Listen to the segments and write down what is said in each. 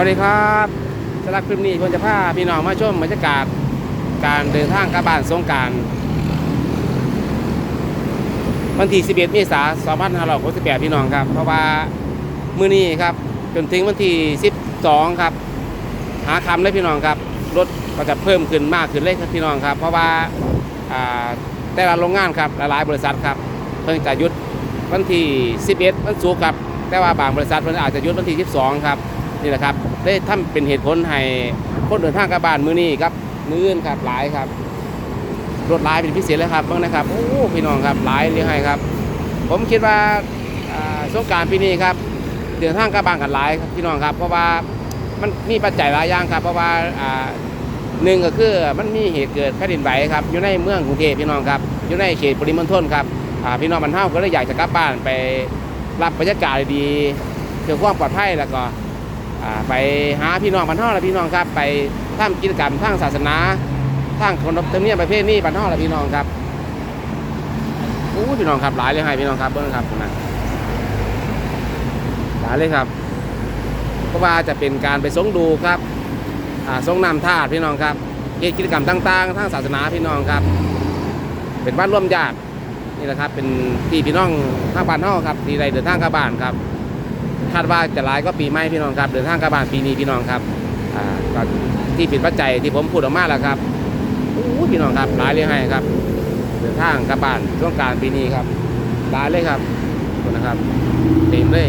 วัสดีครับสำหรับคลิปนี้ผมจะพาพี่น้องมาชมบรรยากาศการเดินทางกลับบ้านสงการวันที่ 11 เมษายน2568พี่น้องครับ เพราะว่ามื้อนี้ครับจนถึงวันที่ 12 ครับ หาคำเลยพี่น้องครับรถก็จะเพิ่มขึ้นมากขึ้นเลยครับพี่น้องครับ เพราะว่าแต่ละโรงงานครับหลายๆบริษัทครับ เพิ่งจะหยุดวันที่ 11 วันศุกร์ครับ แต่ว่าบางบริษัทมันอาจจะหยุดวันที่ 12 ครับ นี่แหละครับ ได้ทำเป็นเหตุผลให้คนเดินทางกลับบ้านมื้อนี้ครับมื้ออื่นครับหลายครับรถหลายเป็นพิเศษเลยครับเบิ่งนะครับโอ้พี่น้องครับหลายเรียกให้ครับ ผมคิดว่าสงการปีนี้ครับเดินทางกลับบ้านกันหลายครับพี่น้องครับ เพราะว่ามันมีปัจจัยหลายอย่างครับ เพราะว่าหนึ่งก็คือมันมีเหตุเกิดแผ่นดินไหวครับอยู่ในเมืองกรุงเทพพี่น้องครับอยู่ในเขตปริมณฑลครับพี่น้องบรรเทาก็เลยอยากจะกลับบ้านไปรับบรรยากาศดีเพื่อความปลอดภัยแล้วก็ ไปหาพี่น้องบรรเทาและพี่น้องครับไปทำกิจกรรมทางศาสนาทางคนธรรมเนียมประเพณีบรรเทาและพี่น้องครับโอ้พี่น้องครับหลายเลยให้พี่น้องครับเบิ้งครับนะหลายเลยครับเพราะว่าจะเป็นการไปสงดูครับอ่าสงนำธาตุพี่น้องครับเฮ็ดกิจกรรมต่างๆทางศาสนาพี่น้องครับ เป็นบ้านร่วมญาตินี่แหละครับ เป็นที่พี่น้องทางบ้านเฮาครับที่ได้เดินทางกับบ้านครับ คาดว่าจะหลายก็ปีใหม่พี่น้องครับเดินทางกลับานปีนี้พี่น้องครับอ่าก็ที่เป็นปัจจัยที่ผมพูดออกมาแล้วครับโอ้พี่น้องครับหลายเลยให้ครับ เดินทางกลับานช่วงการปีนี้ครับหลายเลยครับคุณนะครับเต็มเลย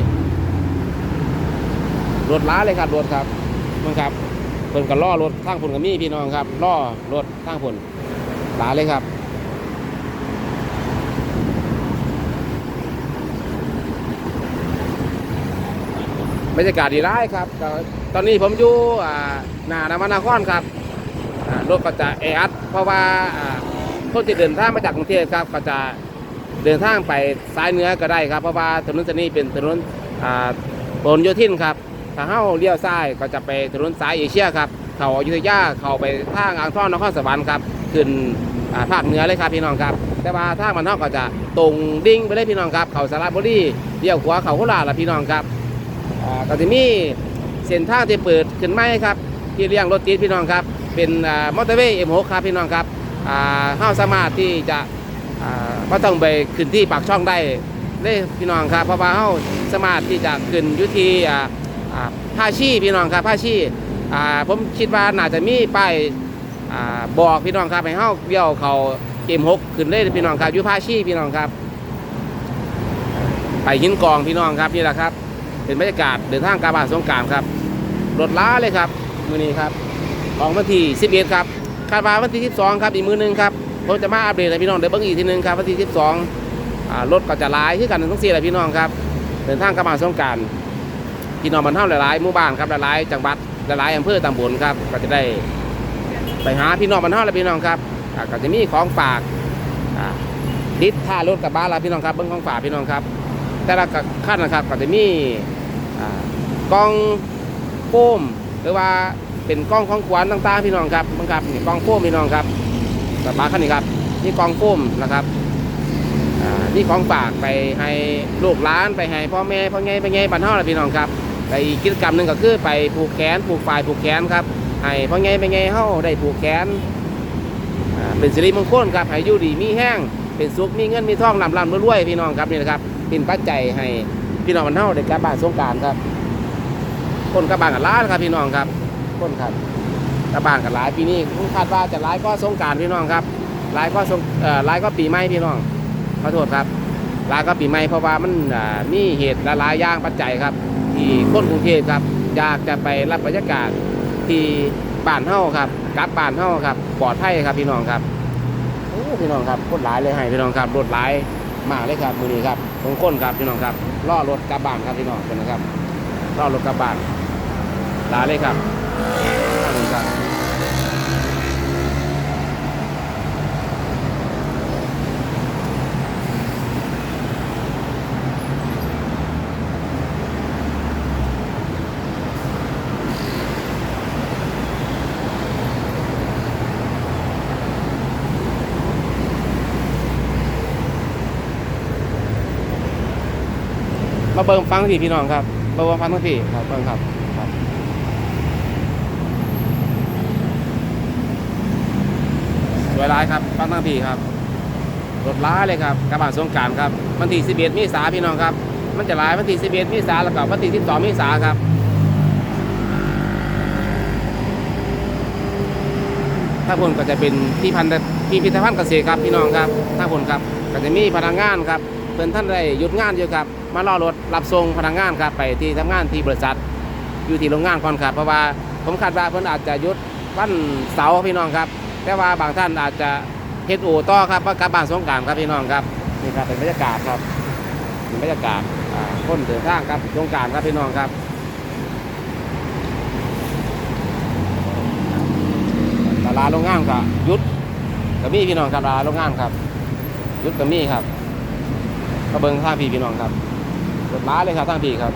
รถล้าเลยครับรถครับมึงครับเพิ่นก็ล่อรถทางผลกับมีพี่น้องครับล่อรถทางผลหลายเลยครับ บรรยากาศดีร้ายครับก็ตอนนี้ผมอยู่อ่าหน้านามนาครครับรถก็จะแออัดเพราะว่าคนที่เดินทางมาจากกรุงเทพครับ ก็จะเดินทางไปซ้ายเหนือก็ได้ครับ เพราะว่าถนนเส้นนี้เป็นถนนอ่าปนโยธินครับถ้าเข้าเลี้ยวซ้ายก็จะไปถนนสายเอเชียครับเขาอยุธยาเขาไปทางอ่างทองนครสวรรค์ครับขึ้นภาคเหนือเลยครับพี่น้องครับ แต่ว่าทางมันนอกก็จะตรงดิ่งไปเลยพี่น้องครับ เขาสระบุรีเลี้ยวขวาเขาโคราชละพี่น้องครับ ก็จะมีเส้นทางที่เปิดขึ้นไหมครับ ที่เลี้ยงรถติดพี่น้องครับ เป็นมอเตอร์เวย์ M6 ครับพี่น้องครับอ่าสามารถที่จะอ่าบ่ต้องไปขึ้นที่ปากช่องได้เลยพี่น้องครับ เพราะว่าเฮาสามารถที่จะขึ้นยุทีผ้าชีพี่น้องครับผ้าชีผมคิดว่าน่าจะมีป้ายบอกพี่น้องครับให้เฮาเลี้ยวเขา M6 ขึ้นเลยพี่น้องครับอยู่ผ้าชีพี่น้องครับ ไปหินกองพี่น้องครับนี่แหละครับ เป็นบรรยากาศเดินทางกลับาสงการครับรถล้าเลยครับมือนี้ครับของวันที่ 11 ครับคาดว่าวันที่ 12 ครับอีกมือหนึงครับผมจะมาอัปเดตให้พี่น้องได้เบิ่งอีกทีหนึงครับวันที่ 12อ่ารถก็จะลายคือกันทั้งสี่แหละพี่น้องครับเดินทางกลับาสงการพี่น้องบรรเทาหลายๆหมู่บ้านครับหลายๆจังหวัดหลายๆอำเภอตำบลครับก็จะได้ไปหาพี่น้องบรรเทาและพี่น้องครับก็จะมีของฝากอ่าติดท่ารถกับบ้านล้วพี่น้องครับเบิ่งของฝากพี่น้องครับ แต่ละขั้นนะครับก็จะมี กล้องโฟมหรือว่าเป็นกล้องของขวัญต่างๆพี่น้องครับบังคับนี่กล้องโฟมพี่น้องครับแบบมาขั้นนี้ครับนี่กล้องโฟมนะครับนี่ของฝากไปให้ลูกหลานไปให้พ่อแม่พ่อไงไปไงบันเทาละพี่น้องครับไปกิจกรรมหนึ่งก็คือไปผูกแขนผูกฝ่ายผูกแขนครับให้พ่อไงไปไงเฮาได้ผูกแขนเป็นสิริมงคลครับให้อยู่ดีมีแห้งเป็นสุขมีเงินมีทองลำลำรวยๆพี่น้องครับนี่นะครับเป็นปัจจัยให้ พี่น้องมันเท่าได้กลับบ้านสงการครับ คนกลับบ้านกันหล้านครับพี่น้องครับ คนครับกลับบ้านกันหลายปีนี้คาดว่าจะหลายก็สงการพี่น้องครับหลายก็สงเอ่อหลายก็ปีใหม่พี่น้องขอโทษครับหลายก็ปีใหม่เพราะว่ามันอ่เหตุหลายอย่างปัจจัยครับ ที่คนกรุงเทพครับอยากจะไปรับบรรยากาศที่บ้านเฮาครับกลับบ้านเฮาครับปลอดภัยครับพี่น้องครับโอ้พี่น้องครับคนหลายเลยให้พี่น้องครับรถหลายมากเลยครับมือนี้ครับ ของก้นครับพี่น้องครับล่อรถกระบบานครับพี่น้องเป็นนะครับล่อรถกระบบานลาเลยครับ มาเบิ่งฟังสิพี่น้องครับเบิ่งฟังทั้งสี่ครับเบิ่งครับครับสวยร้ายครับฟังทั้งสี่ครับรถร้ายเลยครับกระบะสงการครับวันที่สิบเอ็ดมีสาพี่น้องครับ มันจะร้ายวันที่สิบเอ็ดมีสาแล้วก็วันที่สิบสองมีสาครับถ้าบนก็จะเป็นที่พันธ์ที่พิพิธภัณฑ์เกษตรครับพี่น้องครับถ้าบนครับก็จะมีพนักงานครับ เพื่อนท่านได้หยุดงานอยู่ครับ มารอรถรับส่งพนักงานครับไปที่ทำงานที่บริษัท อยู่ที่โรงงานก่อนครับ เพราะว่าผมคาดว่าเพื่อนอาจจะหยุดวันเสาร์พี่น้องครับ แต่ว่าบางท่านอาจจะเฮ็ดโอต่อครับว่ากลับบ้านสงกรารครับพี่น้องครับนี่ครับเป็นบรรยากาศครับเป็นบรรยากาศคนเดินทางครับสงกรารครับพี่น้องครับตลาดโรงงานก็หยุดก็มีพี่น้องครับตลาดโรงงานครับหยุดก็มีครับ ก็เบิ้งทางพี่พี่น้องครับรถล้าเลยครับทางพี่ครับ